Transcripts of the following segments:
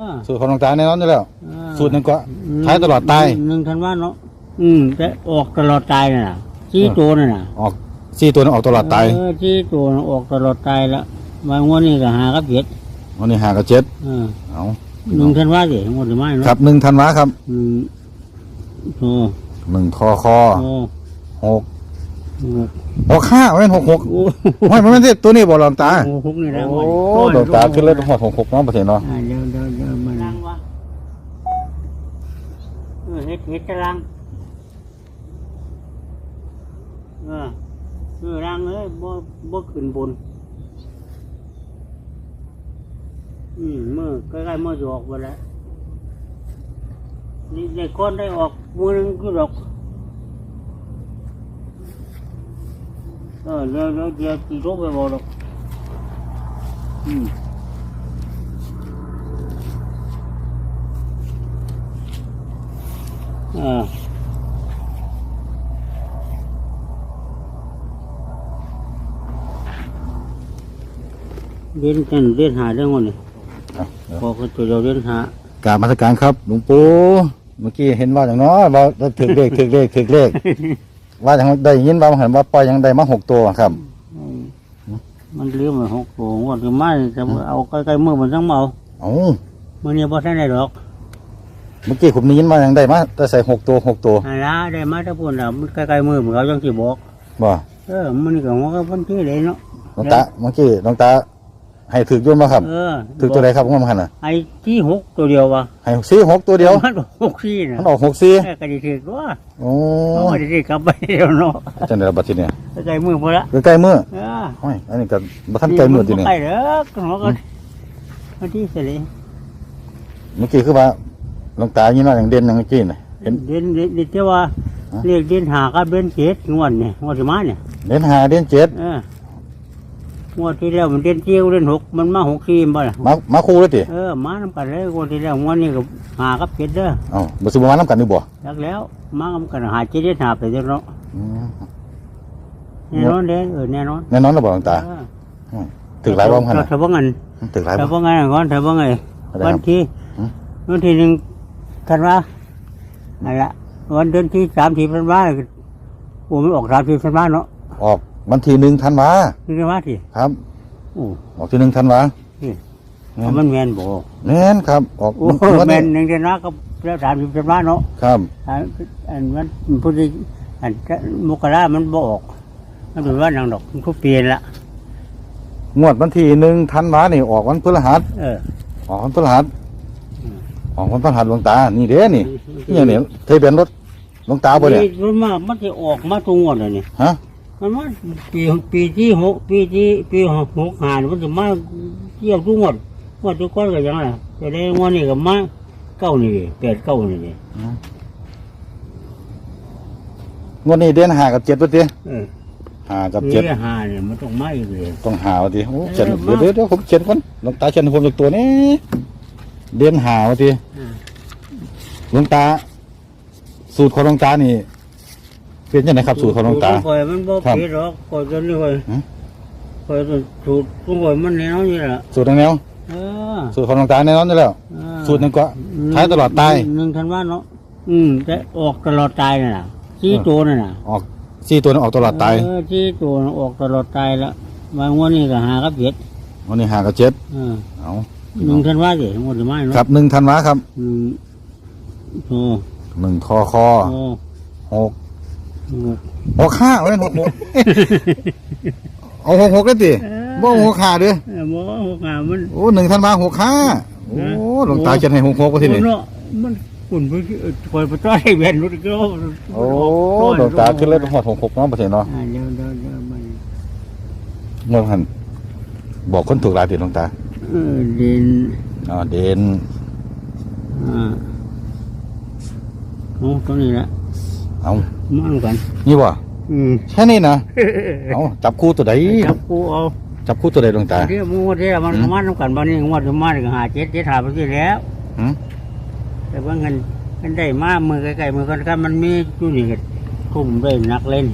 อสูตรของหลวงตาแน่นอนอยู่แล้วเออสูตรนั้นก็ใช้ตลอดตายหนึ่งทันว่าเนาะอืมแต่ออกตลอดตายน่ะชี้ตัวน่ะน่ะออกสี่ตัวนั้นออกตลอดตายเออชี้ตัวน่ะออกตลอดตายแล้วมางวดนี้ก็หากับเจ็ดวันนี้หากับเจ็ดเออเอาหนึ่งทันว่าสิงวดหรือไม่เนาะครับหนึ่งธันวาครับหนึ่งโอ้หนึ่งคอคอโอ้หกโอ้หกห้าไม่เป็นหกหกโอ้ไม่ไม่เป็นตัวนี้บอกหลวงตาโอ้หกนี่นะโอ้หลวงตาขึ้นเลยหอดหกหกเน้องประเทศเนาะ อ่าเดี๋ยวเดี๋ยวเดี๋ยวมันลังวะ เออเฮ็ดเฮ็ดตารางเออเออรังเอ้ยบ่บ่ขึ้นบน อืมมือใกล้ๆมือจะออกไปแล้วนี่ในก้อนได้ออกมือหนึงก็ดอกเออเดี๋ยวเดี๋ยวเดี๋ยวตีรคไปบอกดอกอืม อ่าเล่นกันเล่นหาเรื่องวันนี้เอาเดี๋ยวพอก็ตัวเราเล่นหากราบมาสการครับ หลวงปู่เมื่อกี้เห็นว่าอย่างน้อยว่าถึกเลขถึกเลขถึกเลข ว่าอย่างได้ยินว่าเห็นว่าปล่อยยังได้มาหกตัวครับ มันเลี้ยงมาหกตัวงวดก็ไม่จะเอาใกล้ๆมือมันต้องเมาเอ้ามื่อนี้พอท่านได้ดอก เมื่อกี้ผมได้ยินว่ายังได้มาแต่ใส่หกตัวหกตัวอันละได้มาถ้าพูดน่ะมันใกล้ๆมือมันเขาจังสิบอก บ่เออมันนี่ก็หัวก็พ้นที่เลยเนาะหลวงตาเมื่อกี้หลวงตาให้ถึกอยุ่นมาครับเออถึกตัวใดครับผมหันน่ะไอ้ที่หกตัวเดียววะให้สี่หกตัวเดียวมันหกที่น่ะมันออกหกสี่แค่กระดิกตัวโอ้เขาไม่ได้กลับไปเดียวเนาะจังได๋ล่ะบัดทีเนี่ยใกล้ๆมือพอละใกล้ๆมือเออโอ้ยอันนี้ก็บ่ทันใกล้มือทีนี่ใกล้เด้อหัวก็มันที่เสร็จเลยเมื่อกี้คือว่าห ลวงตายินว่าอย่างเด่นอย่างเมื่อกี้น่ะเห็นเด่นเด่นเด่นที่ว่าฮะเรียกเด่นหากับเด่นเจ็ดงวดเนี่ยงวดสิมาเนี่ยเด่นห้าเด่นเจ็ดเอองวดที่แล้วมันเด่นเจียวเด่นหกมันมาหกทีมบ่ล่ะมามาคู่เลยติเออมาน้ำกันเลยงวดที่แล้วงวดนี้ก็หากับเจ็ดเด้อเอ้าบ่สิบ่มานํกันนี่บ่แล้วแล้วมากับกันหาเจ็ดเด่นหาไปเด้อเนาะอืมแน่นอนเด้อเออแน่นอนแน่นอนแล้วบ่หลวงตาเออถึกหลายบ่มันน่ะถ้าว่างันถึกหลายถ้าบ่ว่างันก่อนถ้าว่าไงอะไรครับวันที่หืมวันที่หนึ่ง ธันวาอะไรละวันเดือนที่สามที่ธันวาโอ้มันออกสามที่ธันวาเนาะออกวันที่หนึ่งธันวานี่ธันวาที่ครับโอ้ออกที่หนึ่งธันวามันแมนบอกแม่นครับ ออกโอ้วันแมนี้นหนึ่งเดือนละก็แล้วสามสิบธันวาเนาะครับอันอันมันพุทธิอันมกรามันบออกมันเป็นว่าหนังดอกมันก็เปลี่ยนละงวดวันที่หนึ่งธันวานี่ออกวันพฤหัสเออออกวันพฤหัส อืมออกวันพฤหัสหลวงตา นี่เด้นี่นี่อย่างนี้ทะเบียนรถหลวงตาบ่เนี่ยมันมามันจะออกมาตรงงวดเลยนี่ฮะมันมาปีปีที่หกปีที่ปีหกหกหามันจะมาเที่ยวทุกงวดงวดทุกคนก็ยังไงแต่ได้งวดนี้ก็มาเก้านี่แปดเก้านี่นี่งวดนี้เดือนห้ากับเจ็ดตัวเตี้ยเออห้ากับนี่เจ็ดหาเนี่ยมันต้องมาอีกเลยต้องหาว่าติโอ้เขียนเออเดี๋ยวเดี๋ยวเดี๋ยวผมเขียนก่อนหลวงตาเขียนให้ผมจากตัวนี้ เดือนหาว่าติอืมหลวงตา สูตรของหลวงตานี่เป็นยังไงครับ สูตรของหลวงตาสูตรข่อยมันบ่ครับผิดหรอกข่อยจนนี่ข่อยหืมข่อยสูตรของข่อยมันแนวนี่แหละสูตรทางแนวเออสูตรของหลวงตาแน่นอนอยู่แล้ว เออสูตรนั้นก็ใช้ตลอดตาย หนึ่งทันว่าเนาะอืมแต่ออกตลอดตายน่ะชี้ตัวน่ะน่ะออกสี่ตัวนั้นออกตลอดตายเออชี้ตัวน่ะออกตลอดตายแล้วบางวันนี้ก็หากับเจ็ดวันนี้หากับเจ็ดเออเอา หนึ่งทันว่าสิทั้งหมดจะไม่เนาะครับหนึ่งธันวาครับอืมโอ้หนึ่งคอคอโอ้หกโอ้หกห้าเว้ยหกหกเอาหกหกได้ติบ่หกห้าเด้อเออบ่หกหามันโอ้หนึ่งธันวาหกห้าโอ้หลวงตาเขียนให้หกหกก็ทีนี้โอ้เนาะมันขุ่นไปเออคอยไปต้อยให้แว่นรถก็โอ้หลวงตาขึ้นเลยหอดหกหกเนาะประเทศเนาะอ่าเดี๋ยวเดี๋ยวเดี๋ยวมันเมื่อพันบอกคนถูกหลายติหลวงตา เออเดินอ๋อเด่นอ่าโอ้ตรงนี้ละเอามันกัน นี่บ่อืมแค่นี้นะเอาจับคู่ตัวใดจับกูเอาจับคู่ตัวใดหลวงตาเดี๋ยวมูเดี๋ยวมันหืมมาทำกันบ้านนี้งวดมาก็หาเจ็ดเจ็ดหาไปที่แล้วหืมแต่ว่าเงินมันได้มามือไกลๆมือกันกันมันมีอยู่นี่ก็ทุ่มได้นักเล่น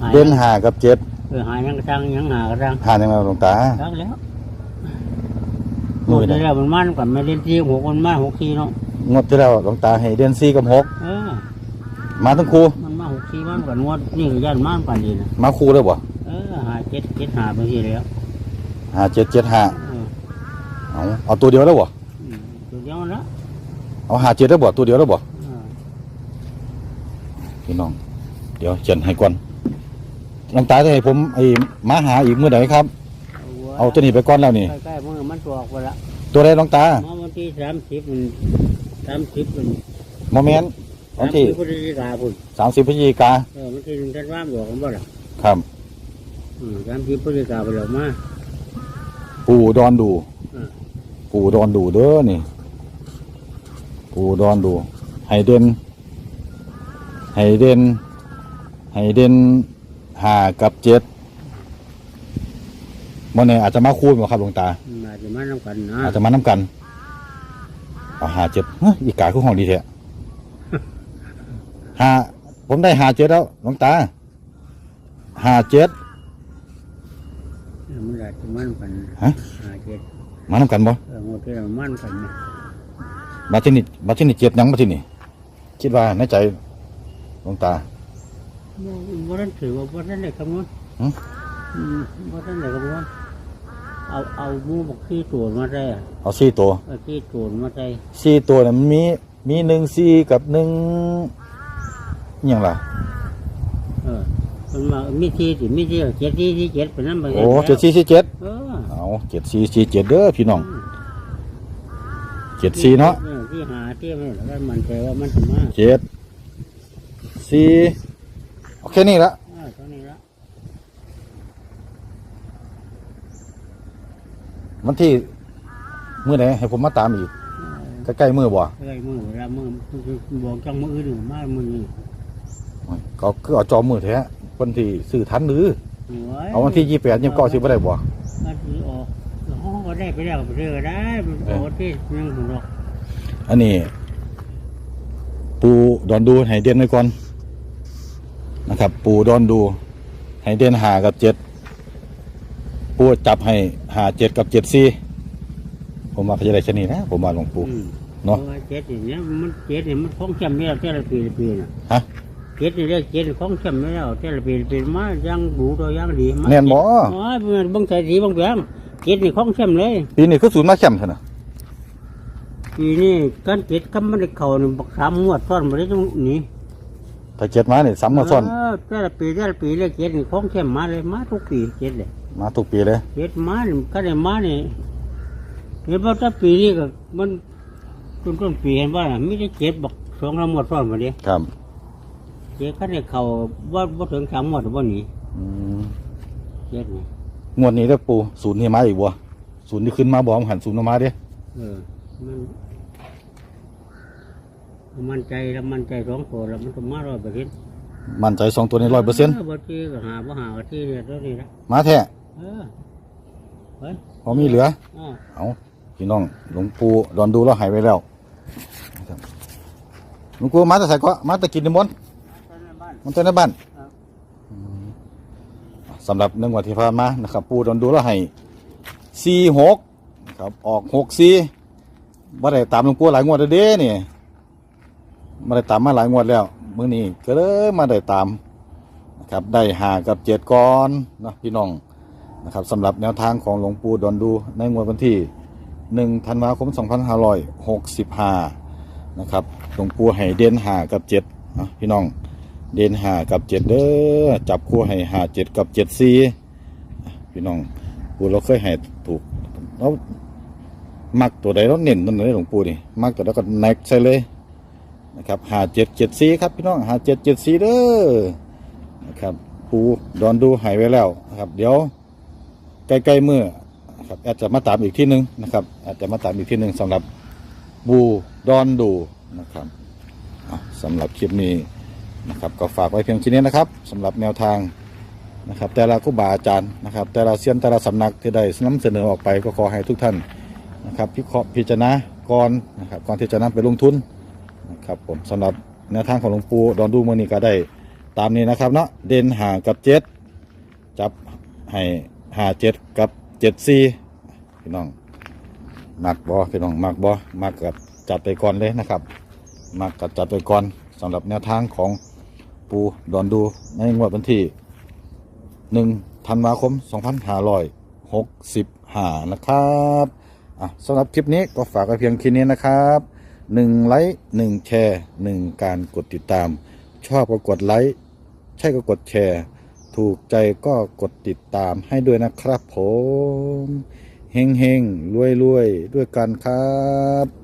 หาเด่นหากับเจ็ดเออหายังกระจังยังหากระจังหายังไงหลวงตาจังแล้ว หมดแล้วมันมันกันไม่เล่นที่หกมันมาหกทีเนาะงวดที่แล้วหลวงตาให้เดือนสี่กับหกเออมาทั้งคู่มันมาหกทีมันกันงวดนี่ก็ย่านมันกันดีนะมาคู่เลยบ่เออหาเจ็ดเจ็ดหาไปทีแล้วห้าเจ็ดเจ็ดห้าเออเอาเอาตัวเดียวแล้วบ่อืมตัวเดียวนะเอาห้าเจ็ดแล้วบ่ตัวเดียวแล้วบ่เออพี่น้อง เดี๋ยวเขียนให้ก่อนหลวงตาจะให้ผมไอ้มาหาอีกมื้อไหนครับไว้ เอาตัวนี้ไปก่อนแล้วนี่ ใกล้ๆมือมันตัวออกไปละตัวใดหลวงตามาวันที่สามสิบมันสามสิบมันโมเมนต์วันที่พฤศจิกาพุ่นสามสิบพฤศจิกาเออมันที่หนึ่งท่านว่ามบอกกันบ่ล่ะครับ อืมสามสิบพฤศจิกาไปแล้วมา ปู่ดอนดู อืม ปู่ดอนดูเด้อนี่ ปู่ดอนดูให้เด่นให้เด่นให้เด่นห้ากับเจ็ด มันเนี่ยอาจจะมาคูณบ่ครับหลวงตาอืมอาจจะมาน้ำกันนะอาจจะมาน้ำกันเอาหาเจ็ดเฮ้ยอีกกาคือห้องดีแท้หาผมได้หาเจ็ดแล้วหลวงตาหาเจ็ดเออมันอาจจะมาน้ำกันฮะหาเจ็ดมาน้ำกันบ่เออหมดที่เรามันกันเนี่ยมาที่นี่มาที่นี่เจ็ดยังมาที่นี่คิดว่าในใจหลวงตาบ่บ่ทันถือว่าบ่ทันได้คำนวณหืมอืมบ่ทันได้คำนวณ เอาเอาหมูบอกขี้ตัวมาได้อะเอาสี่ตัวเอาขี้ตัวมาได้สี่ตัวเนี่ยมันมี มีหนึ่งสี่กับหนึ่งอหย่างล่ะ เออมันมามีที่สิมีที่เจ็ดที่ที่เจ็ดเป็นนั้นไปโอ้เจ็ดสี่สี่เจ็ดเออเอาเจ็ดสี่สี่เจ็ดเด้อพี่น้องเจ็ดสี่เนาะออที่หาที่ไม่แล้วก็มันใจว่ามันจะมาเจ็ดสี่โอเคนี่ละ เออเท่านี้ละ วันที่มื่อไหนให้ผมมาตามอีกเออใกล้ๆมือบ่เอ้ยมือเวลามือบอกจังมืออื่นมามือนี่ก็คือเอาจอมือแท้วันที่ซื้อทันหรือโอ้ยเอาวันที่ยี่แปดยี่เก้าสิบไม่ได้บ่มันสิออกห้องก็ได้ไปแล้วไปเรื่อยก็ได้มันโอ้ที่นั่งของเราอันนี้ ปูดอนดูให้เด่นไว้ก่อนนะครับ ปูดอนดูให้เด่นหากับเจ็ดปูจับให้ หาเจ็ดกับเจ็ดสี่ผมว่าเขาจะได้ชนีนะ ผมว่าหลวงปู่ อืมเนาะ พรว่เจ็ดอย่างเนี้ยมันเจ็ดเนี่ยมันคล้องจำไม่ได้แต่ละปีละปีน่ะฮะเจ็ดนี่ได้เจ็ดคล้องจำไม่ได้แต่ละปีละปีมายังดูตัวยังดีมาแน่นบ่อ๋อเมื่อบางใจสีบางแบงเจ็ดนี่คล้องจำเลยปีนี้คือศูนย์มาแคมป์เถอะนะปีนี้การเจ็ดก็ไม่ได้เข่านี่บักสามงวดซ้อนมาได้ตรงนี้ถ้าเจ็ดมาเนี่ยซ้ำมาซ้อน เแต่ละปีแต่ละปีเลยเจ็ดนี่คล้องจำมาเลยมาทุกปีเจ็ดเลย มาทุกปีเลยเจ็ดมานี่ก็ได้มานี่เห็นว่าถ้าปีนี้ก็มันต้นต้นๆปีเห็นว่าน่ะไม่ได้เจ็ดบอกสองลำหมดซ้อนมาเดียครับเจ็ดก็ได้เข่าว่าว่าถึงสามหมดว่าหนีอืมเจ็ดนี่งวดนี้แล้วปูศูนย์นี่มาอีกบ่ศูนย์นี่ขึ้นมาบ่ผมหันศูนย์ออกมาเด้ เออมันมันใจแล้วมันใจสองตัวแล้วมันต้องมาร้อยเปอร์เซ็นต์มั่นใจสองตัวนี้ร้อยเปอร์เซ็นต์บางทีก็หาบ่หาก็ที่เนี่ยตัวนี้ละมาแท้ เออเฮ้ยพอมีเหลือ อ่าเอาพี่น้องหลวงปู่ดอนดูแล้วหายไปแล้วนะครับหลวงปู่มาแต่ใส่ก็มาแต่กินนิมนต์ตอนนั้นบ้าน มันเต้นในบ้านครับ อืมสำหรับหนึ่งวันที่ผ่านมานะครับปู่ดอนดูแล้วให้สี่หกครับออกหกสี่มาได้ตามหลวงปู่หลายงวดแล้วเด้นี่มาได้ตามมาหลายงวดแล้วมื้อนี้ก็เลยมาได้ตามนะครับได้หากับเจ็ดก้อนนะพี่น้อง นะครับสำหรับแนวทางของหลวงปู่ดอนดูในงวดวันที่หนึ่งธันวาคม 2565 นะครับหลวงปู่ให้เด่นหากับเจ็ดนะพี่น้องเด่นหากับเจ็ดเด้อจับคู่ให้หาเจ็ดกับเจ็ดซีพี่น้องปู่เราเคยให้ถูกแล้วมักตัวใดเราเน้นตัวไหนหลวงปู่นี่มักตัวใดก็แนกใส่เลยนะครับหาเจ็ดเจ็ดสีครับพี่น้องหาเจ็ดเจ็ดสีเด้อนะครับปูดอนดูหายไว้แล้วนะครับ เดี๋ยว กล้ๆเมื่อครับอาจจะมาตามอีกที่หนึ่งนะครับอาจจะมาตามอีกที่หนึ่งสำหรับบูดอนดูนะครับอะสำหรับคลิปนี้นะครับก็ฝากไว้เพียงแค่นี้นะครับสำหรับแนวทางนะครับ แต่ละครูบาอาจารย์นะครับ แต่ละเซียนแต่ละสำนักที่ได้นำเสนอออกไปก็ขอให้ทุกท่านนะครับพิเคราะห์พิจารณาก่อนนะครับก่อนที่จะนำไปลงทุนนะครับผมสำหรับแนวทางของหลวงปู่ดอนดูมือนี้ก็ได้ตามนี้นะครับเนาะเด่นหากับเจ็ดจับให้ หาเจ็ดกับเจ็ดสี่พี่น้องมักบอพี่น้องมักบอมักกับจัดไปก่อนเลยนะครับมักกับจัดไปก่อนสำหรับแนวทางของปูดอนดูในงวดวันที่หนึ่งธันวาคม2565นะครับอะสำหรับคลิปนี้ก็ฝากไว้เพียงแค่นี้นะครับหนึ่งไลค์หนึ่งแชร์หนึ่งการกดติดตาม ชอบก็กดไลค์ใช่ก็กดแชร์ ถูกใจก็กดติดตามให้ด้วยนะครับผม เฮงเฮงรวยรวยด้วยกันครับ